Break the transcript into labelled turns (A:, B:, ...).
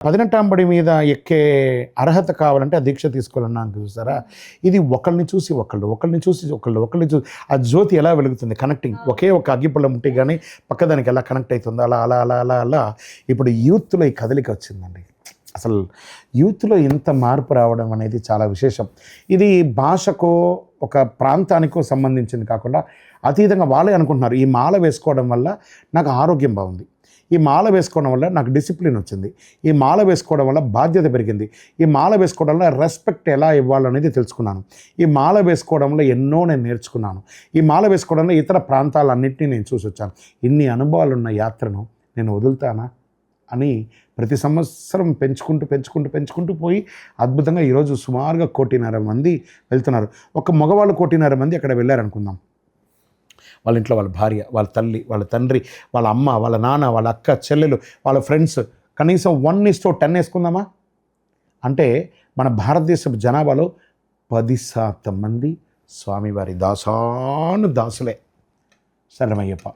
A: పదినెట్టాంబడి మీద ఎక్కే అర్హత కావాలంటే ఆ దీక్ష తీసుకోవాలన్నా చూసారా? ఇది ఒకళ్ళని చూసి ఒకళ్ళు ఒకళ్ళని చూసి ఒకళ్ళు ఒకళ్ళని చూసి ఆ జ్యోతి ఎలా వెలుగుతుంది? కనెక్టింగ్ ఒకే ఒక అగ్గిపుల్లం ఉంటే కానీ పక్కదానికి ఎలా కనెక్ట్ అవుతుందో అలా అలా అలా అలా అలా. ఇప్పుడు యూత్లో ఈ కదలిక వచ్చిందండి. అసలు యూత్లో ఇంత మార్పు రావడం అనేది చాలా విశేషం. ఇది భాషకో ఒక ప్రాంతానికో సంబంధించింది కాకుండా అతీతంగా వాళ్ళే అనుకుంటున్నారు. ఈ మాల వేసుకోవడం వల్ల నాకు ఆరోగ్యం బాగుంది. ఈ మాల వేసుకోవడం వల్ల నాకు డిసిప్లిన్ వచ్చింది. ఈ మాల వేసుకోవడం వల్ల బాధ్యత పెరిగింది. ఈ మాల వేసుకోవడం వల్ల రెస్పెక్ట్ ఎలా ఇవ్వాలనేది తెలుసుకున్నాను. ఈ మాల వేసుకోవడంలో ఎన్నో నేను నేర్చుకున్నాను. ఈ మాల వేసుకోవడంలో ఇతర ప్రాంతాలన్నింటినీ నేను చూసి వచ్చాను ఇన్ని అనుభవాలు ఉన్న యాత్రను నేను వదులుతానా? అని ప్రతి సంవత్సరం పెంచుకుంటూ పెంచుకుంటూ పెంచుకుంటూ పోయి అద్భుతంగా ఈరోజు సుమారుగా కోటిన్నర మంది వెళ్తున్నారు. ఒక మగవాళ్ళు కోటిన్నర మంది అక్కడ వెళ్ళారనుకుందాం. వాళ్ళ ఇంట్లో వాళ్ళ భార్య వాళ్ళ తల్లి వాళ్ళ తండ్రి వాళ్ళ అమ్మ వాళ్ళ నాన్న వాళ్ళ అక్క చెల్లెలు వాళ్ళ ఫ్రెండ్స్ కనీసం వన్ ఇస్తో టెన్ వేసుకుందామా? అంటే మన భారతదేశపు జనాభాలో పది శాతం మంది స్వామివారి దాసాను దాసులే. శరణమయ్యప్ప